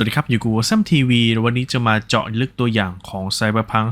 สวัสดีครับ อยู่กับซัมทีวีวันนี้จะมาเจาะลึกตัวอย่างของ Cyberpunk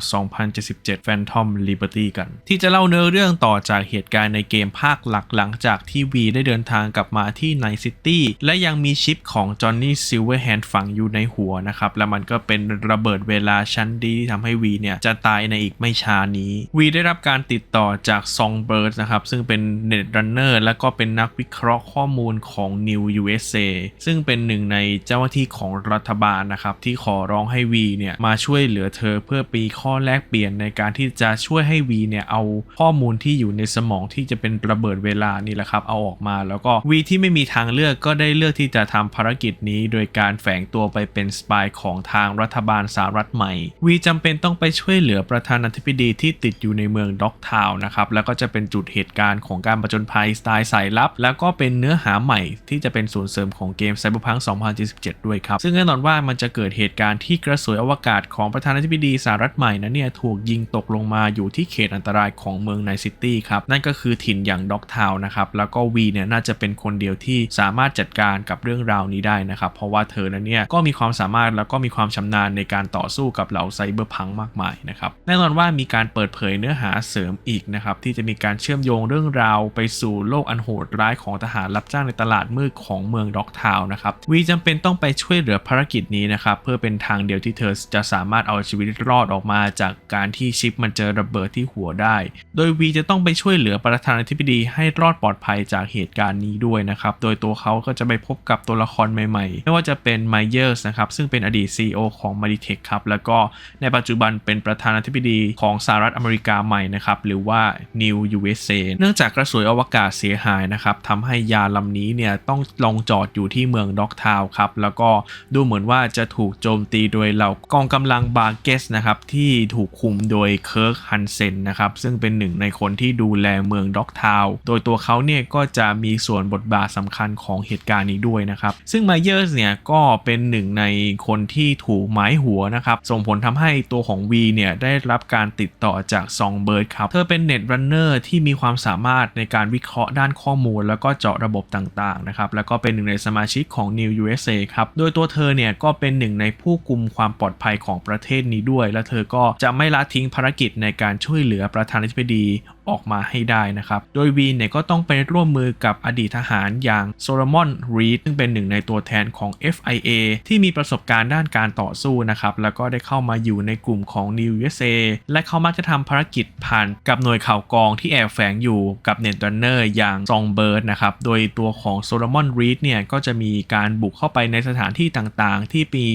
2077 Phantom Liberty กัน ที่จะเล่าเนื้อเรื่องต่อจากเหตุการณ์ในเกมภาคหลักหลังจากที่วีได้เดินทางกลับมาที่ไนซิตี้และยังมีชิปของ Johnny Silverhand ฝังอยู่ในหัวนะครับ และมันก็เป็นระเบิดเวลาชั้นดีที่ทำให้วีเนี่ยจะตายในอีกไม่ช้านี้วีได้รับการติดต่อจาก Songbird นะครับซึ่งเป็น Netrunner และก็เป็นนักวิเคราะห์ข้อมูลของ New USA ซึ่งเป็นหนึ่งในเจ้าหน้าที่ของรััฐบาลนะครับที่ขอร้องให้วีเนี่ยมาช่วยเหลือเธอเพื่อปีข้อแลกเปลี่ยนในการที่จะช่วยให้วีเนี่ยเอาข้อมูลที่อยู่ในสมองที่จะเป็นระเบิดเวลานี่แหละครับเอาออกมา แล้วก็วีที่ไม่มีทางเลือกก็ได้เลือกที่จะทำภารกิจนี้ โดยการแฝงตัวไปเป็นสปายของทางรัฐบาลสหรัฐใหม่วีจำเป็นต้องไปช่วยเหลือประธานาธิบดีที่ติดอยู่ในเมืองด็อกทาวน์นะครับแล้วก็จะเป็นจุดเหตุการณ์ของการประจนภัยสไตล์สายลับ แล้วก็เป็นเนื้อหาใหม่ที่จะเป็นส่วนเสริมของเกม Cyberpunk 2077 ด้วยครับซึ่งแน่นอนว่ามันจะเกิดเหตุการณ์ที่กระสวยอวกาศของประธานาธิบดีสหรัฐใหม่นั้นเนี่ยถูกยิงตกลงมาอยู่ที่เขตอันตรายของเมืองไนซิตี้ครับ นั่นก็คือถิ่นอย่างด็อกทาวนะครับ แล้วก็วีเนี่ยน่าจะเป็นคนเดียวที่สามารถจัดการกับเรื่องราวนี้ได้นะครับ เพราะว่าเธอนั้นเนี่ยก็มีความสามารถแล้วก็มีความชำนาญในการต่อสู้กับเหล่าไซเบอร์พังมากมายนะครับ แน่นอนว่ามีการเปิดเผยเนื้อหาเสริมอีกนะครับที่จะมีการเชื่อมโยงเรื่องราวไปสู่โลกอันโหดร้ายของทหารรับจ้างในตลาดมืดของเมืองด็อกทาวน์นะครับวีจำเป็นต้องไปช่วยเหลือภารกิจนี้นะครับเพื่อเป็นทางเดียวที่เธอจะสามารถเอาชีวิตรอดออกมาจากการที่ชิปมันเจอระเบิดที่หัวได้ โดยวีจะต้องไปช่วยเหลือประธานาธิบดีให้รอดปลอดภัยจากเหตุการณ์นี้ด้วยนะครับ โดยตัวเขาก็จะไปพบกับตัวละครใหม่ๆ ไม่ว่าจะเป็นไมเยอร์สนะครับซึ่งเป็นอดีต CEO ของ m a d i t e c h ครับแล้วก็ในปัจจุบันเป็นประธานาธิบดีของสหรัฐอเมริกาใหม่นะครับหรือว่า New USA เนื่องจากกระสวยอวกาศเสียหายนะครับทำให้ยาลำนี้เนี่ยต้องลงจอดอยู่ที่เมืองด็อกทาวครับแล้วก็ดดูเหมือนว่าจะถูกโจมตีโดยเหล่ากองกำลังบาเกสนะครับที่ถูกคุมโดยเคิร์กฮันเซนนะครับซึ่งเป็นหนึ่งในคนที่ดูแลเมืองด็อกทาวโดยตัวเขาเนี่ยก็จะมีส่วนบทบาทสำคัญของเหตุการณ์นี้ด้วยนะครับซึ่งไมเยอร์สเนี่ยก็เป็นหนึ่งในคนที่ถูกหมายหัวนะครับส่งผลทำให้ตัวของ V เนี่ยได้รับการติดต่อจากซองเบิร์ดครับเธอเป็นเน็ตรันเนอร์ที่มีความสามารถในการวิเคราะห์ด้านข้อมูล แล้วก็เจาะระบบต่างๆนะครับแล้วก็เป็นหนึ่งในสมาชิกของ New USA ครับโดยตัวเธอเนี่ยก็เป็นหนึ่งในผู้กุมความปลอดภัยของประเทศนี้ด้วย และเธอก็จะไม่ละทิ้งภารกิจในการช่วยเหลือประธานาธิบดี ออกมาให้ได้นะครับ โดยวีนเนี่ยก็ต้องไปร่วมมือกับอดีตทหารอย่างโซโลมอนรีดซึ่งเป็นหนึ่งในตัวแทนของ FIA ที่มีประสบการณ์ด้านการต่อสู้นะครับ แล้วก็ได้เข้ามาอยู่ในกลุ่มของ New USA และเขามักจะทำภารกิจผ่านกับหน่วยข่าวกองที่แอบแฝงอยู่กับเน็ตรันเนอร์อย่างซองเบิร์ดนะครับ โดยตัวของโซโลมอนรีดเนี่ยก็จะมีการบุกเข้าไปในสถานที่ต่างๆ ที่มี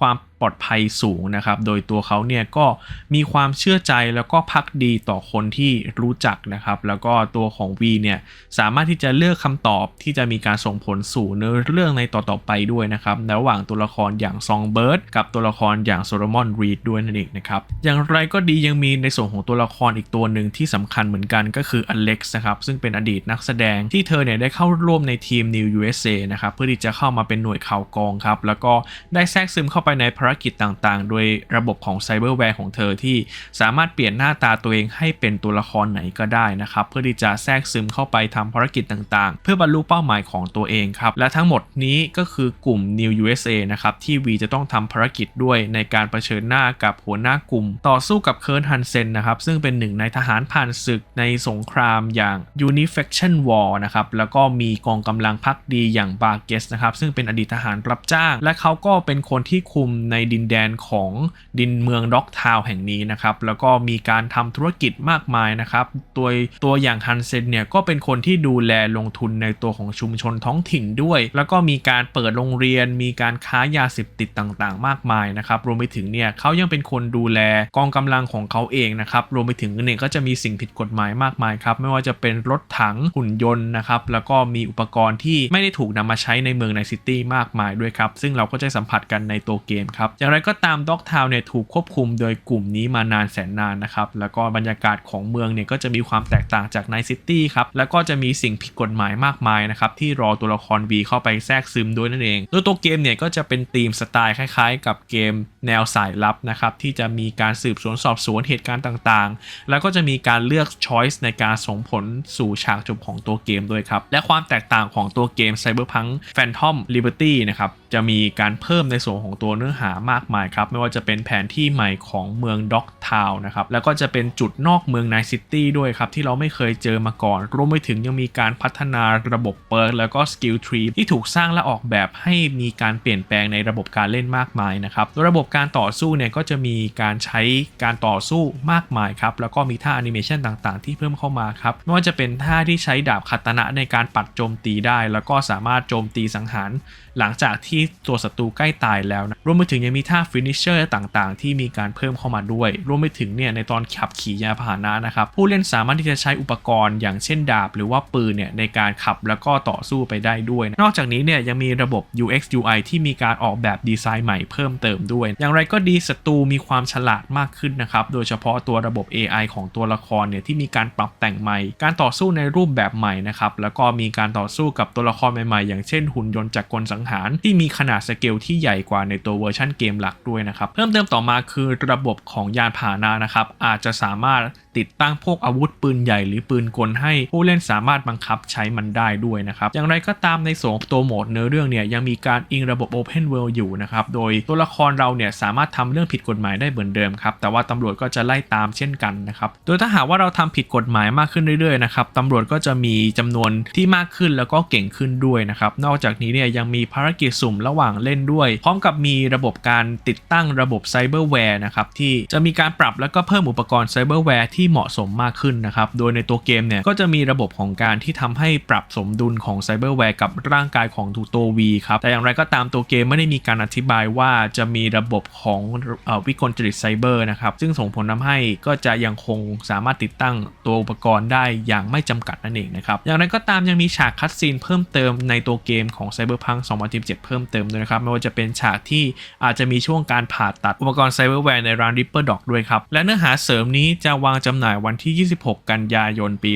ความ ปลอดภัยสูงนะครับ โดยตัวเขาเนี่ยก็มีความเชื่อใจแล้วก็พักดีต่อคนที่รู้จักนะครับ แล้วก็ตัวของ V เนี่ยสามารถที่จะเลือกคำตอบที่จะมีการส่งผลสู่เนื้อเรื่องในต่อๆไปด้วยนะครับ ระหว่างตัวละครอย่างซองเบิร์ดกับตัวละครอย่างโซโลมอนรีดด้วยนั่นเองนะครับ อย่างไรก็ดียังมีในส่วนของตัวละครอีกตัวหนึ่งที่สำคัญเหมือนกันก็คืออเล็กซ์นะครับ ซึ่งเป็นอดีตนักแสดงที่เธอเนี่ยได้เข้าร่วมในทีม New USA นะครับ เพื่อที่จะเข้ามาเป็นหน่วยข่าวกองครับ แล้วก็ได้แทรกซึมเข้าไปในภารกิจต่างๆ โดยระบบของไซเบอร์แวร์ของเธอที่สามารถเปลี่ยนหน้าตาตัวเองให้เป็นตัวละครไหนก็ได้นะครับ เพื่อที่จะแทรกซึมเข้าไปทำภารกิจต่างๆ เพื่อบรรลุเป้าหมายของตัวเองครับ และทั้งหมดนี้ก็คือกลุ่ม New USA นะครับ ที่วีจะต้องทำภารกิจด้วยในการเผชิญหน้ากับหัวหน้ากลุ่ม ต่อสู้กับเคิร์นฮันเซนนะครับ ซึ่งเป็นหนึ่งในทหารผ่านศึกในสงครามอย่าง Unifaction War นะครับ แล้วก็มีกองกำลังพักดีอย่างบาร์เกสนะครับ ซึ่งเป็นอดีตทหารรับจ้าง และเขาก็เป็นคนที่คุมในดินแดนของดินเมืองด็อกทาวแห่งนี้นะครับ แล้วก็มีการทำธุรกิจมากมายนะครับ ตัวตัวอย่างฮันเซนเนี่ยก็เป็นคนที่ดูแลลงทุนในตัวของชุมชนท้องถิ่นด้วย แล้วก็มีการเปิดโรงเรียน มีการค้ายาเสพติดต่างๆ มากมายนะครับ รวมไปถึงเนี่ยเขายังเป็นคนดูแลกองกำลังของเขาเองนะครับ รวมไปถึงเนี่ยก็จะมีสิ่งผิดกฎหมายมากมายครับ ไม่ว่าจะเป็นรถถังหุ่นยนต์นะครับ แล้วก็มีอุปกรณ์ที่ไม่ได้ถูกนำมาใช้ในเมืองในซิตี้มากมายด้วยครับ ซึ่งเราก็จะสัมผัสกันในตัวเกมครับอย่างไรก็ตามด็อกทาวเนี่ยถูกควบคุมโดยกลุ่มนี้มานานแสนนานนะครับ แล้วก็บรรยากาศของเมืองเนี่ยก็จะมีความแตกต่างจากไนซิตี้ครับ แล้วก็จะมีสิ่งผิดกฎหมายมากมายนะครับที่รอตัวละคร V เข้าไปแทรกซึมด้วยนั่นเอง โดยตัวเกมเนี่ยก็จะเป็นธีมสไตล์คล้ายๆ กับเกมแนวสายลับนะครับที่จะมีการสืบสวนสอบสวนเหตุการณ์ต่างๆ แล้วก็จะมีการเลือกช้อยส์ในการส่งผลสู่ฉากจบของตัวเกมด้วยครับ และความแตกต่างของตัวเกม Cyberpunk Phantom Liberty นะครับ จะมีการเพิ่มในส่วนของตัวเนื้อหามากมายครับ ไม่ว่าจะเป็นแผนที่ใหม่ของเมืองด็อกทาวนะครับ แล้วก็จะเป็นจุดนอกเมืองไนซิตี้ด้วยครับ ที่เราไม่เคยเจอมาก่อน รวมไปถึงยังมีการพัฒนาระบบเปิร์แล้วก็สกิลทรีที่ถูกสร้างและออกแบบให้มีการเปลี่ยนแปลงในระบบการเล่นมากมายนะครับระบบการต่อสู้เนี่ยก็จะมีการใช้การต่อสู้มากมายครับ แล้วก็มีท่าแอนิเมชันต่างๆ ที่เพิ่มเข้ามาครับ ไม่ว่าจะเป็นท่าที่ใช้ดาบคาตนะในการปัดโจมตีได้ แล้วก็สามารถโจมตีสังหาร หลังจากที่ตัวศัตรูใกล้ตายแล้วนะรวมไปถึงยังมีท่าฟินิชเชอร์ต่างๆ ที่มีการเพิ่มเข้ามาด้วย รวมไปถึงเนี่ยในตอนขับขี่ยานพาหนะนะครับผู้เล่นสามารถที่จะใช้อุปกรณ์อย่างเช่นดาบ หรือว่าปืนเนี่ยในการขับแล้วก็ต่อสู้ไปได้ด้วยนะนอกจากนี้เนี่ยยังมีระบบ UX UI ที่มีการออกแบบดีไซน์ใหม่เพิ่มเติมด้วย อย่างไรก็ดีศัตรูมีความฉลาดมากขึ้นนะครับโดยเฉพาะตัวระบบ AI ของตัวละครเนี่ยที่มีการปรับแต่งใหม่ การต่อสู้ในรูปแบบใหม่นะครับแล้วก็มีการต่อสู้กับตัวละครใหม่ๆ อย่างเช่นหุ่นยนต์จากกลสังหารที่มีขนาดสเกลที่ใหญ่กว่าในตัวเวอร์ชันเกมหลักด้วยนะครับ เพิ่มเติมต่อมาคือระบบของยานพาหนะนะครับอาจจะสามารถติดตั้งพวกอาวุธปืนใหญ่หรือปืนกลให้ผู้เล่นสามารถบังคับใช้มันได้ด้วยนะครับอย่างไรก็ตามในส่วนตัวโหมดเนื้อเรื่องเนี่ยยังมีการอิงระบบ Open World อยู่นะครับโดยตัวละครเราเนี่ยสามารถทำเรื่องผิดกฎหมายได้เหมือนเดิมครับแต่ว่าตำรวจก็จะไล่ตามเช่นกันนะครับโดยถ้าหากว่าเราทำผิดกฎหมายมากขึ้นเรื่อยๆนะครับตำรวจก็จะมีจำนวนที่มากขึ้นแล้วก็เก่งขึ้นด้วยนะครับนอกจากนี้เนี่ยยังมีภารกิจสุ่มระหว่างเล่นด้วย พร้อมกับมีระบบการติดตั้งระบบไซเบอร์แวร์นะครับที่จะมีการปรับแล้วก็เพิ่มอุปกรณ์ไซเบอร์แวร์ทเหมาะสมมากขึ้นนะครับ โดยในตัวเกมเนี่ยก็จะมีระบบของการที่ทำให้ปรับสมดุลของไซเบอร์แวร์กับร่างกายของตัววีครับ แต่อย่างไรก็ตามตัวเกมไม่ได้มีการอธิบายว่าจะมีระบบของอวิกลจริตไซเบอร์นะครับ ซึ่งส่งผลทำให้ก็จะยังคงสามารถติดตั้งตัวอุปกรณ์ได้อย่างไม่จำกัดนั่นเองนะครับ อย่างไรก็ตามยังมีฉากคัดซีนเพิ่มเติมในตัวเกมของ Cyberpunk 2077เพิ่มเติมด้วยนะครับ ไม่ว่าจะเป็นฉากที่อาจจะมีช่วงการผ่าตัดอุปกรณ์ไซเบอร์แวร์ในร้าน Ripper Dog ด้วยครับ และเนื้อหาเสริมนี้จะวางจำหน่ายวันที่ 26 กันยายนปี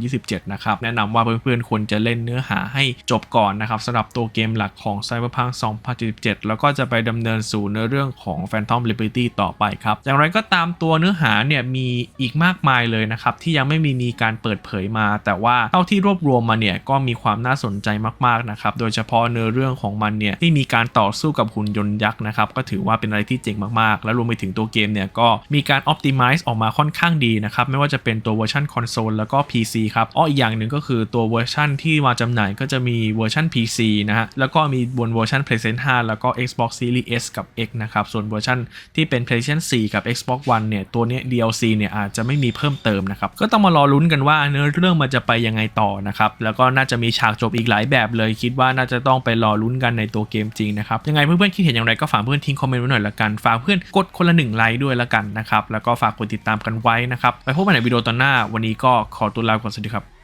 2027 นะครับ แนะนำว่าเพื่อนๆควรจะเล่นเนื้อหาให้จบก่อนนะครับสำหรับตัวเกมหลักของ Cyberpunk 2077 แล้วก็จะไปดำเนินสู่เนื้อเรื่องของ Phantom Liberty ต่อไปครับ อย่างไรก็ตามตัวเนื้อหาเนี่ยมีอีกมากมายเลยนะครับ ที่ยังไม่มีมีการเปิดเผยมา แต่ว่าเท่าที่รวบรวมมาเนี่ยก็มีความน่าสนใจมากๆนะครับโดยเฉพาะเนื้อเรื่องของมันเนี่ยที่มีการต่อสู้กับหุ่นยนต์ยักษ์นะครับก็ถือว่าเป็นอะไรที่เจ๋งมากๆ และรวมไปถึงตัวเกมเนี่ยก็มีการ optimize ออกมาค่อนข้างดีนะครับ ไม่ว่าจะเป็นตัวเวอร์ชันคอนโซลแล้วก็ PC ครับอ้ออีกอย่างหนึ่งก็คือตัวเวอร์ชันที่มาจำหน่ายก็จะมีเวอร์ชัน PC นะฮะ แล้วก็มีบนเวอร์ชัน PlayStation 5 แล้วก็ Xbox Series S กับ X นะครับ ส่วนเวอร์ชันที่เป็น PlayStation 4 กับ Xbox One เนี่ย ตัวเนี้ย DLC เนี่ยอาจจะไม่มีเพิ่มเติมนะครับ ก็ต้องมารอลุ้นกันว่าเนื้อเรื่องมันจะไปยังไงต่อนะครับ แล้วก็น่าจะมีฉากจบอีกหลายแบบเลย คิดว่าน่าจะต้องไปรอลุ้นกันในตัวเกมจริงนะครับ ยังไงเพื่อนๆคิดเห็นอย่างไรก็ฝากเพื่อนทิ้งคอมเมนต์ไว้หน่อยละกัน ฝากเพื่อนกดคนละหนึ่งไลค์ด้วยละกันนะครับ แล้วก็ฝากกดติดตามกันไว้นะครับนะครับไปพบกันในวิดีโอตอนหน้าวันนี้ก็ขอตัวลาก่อนสวัสดีครับ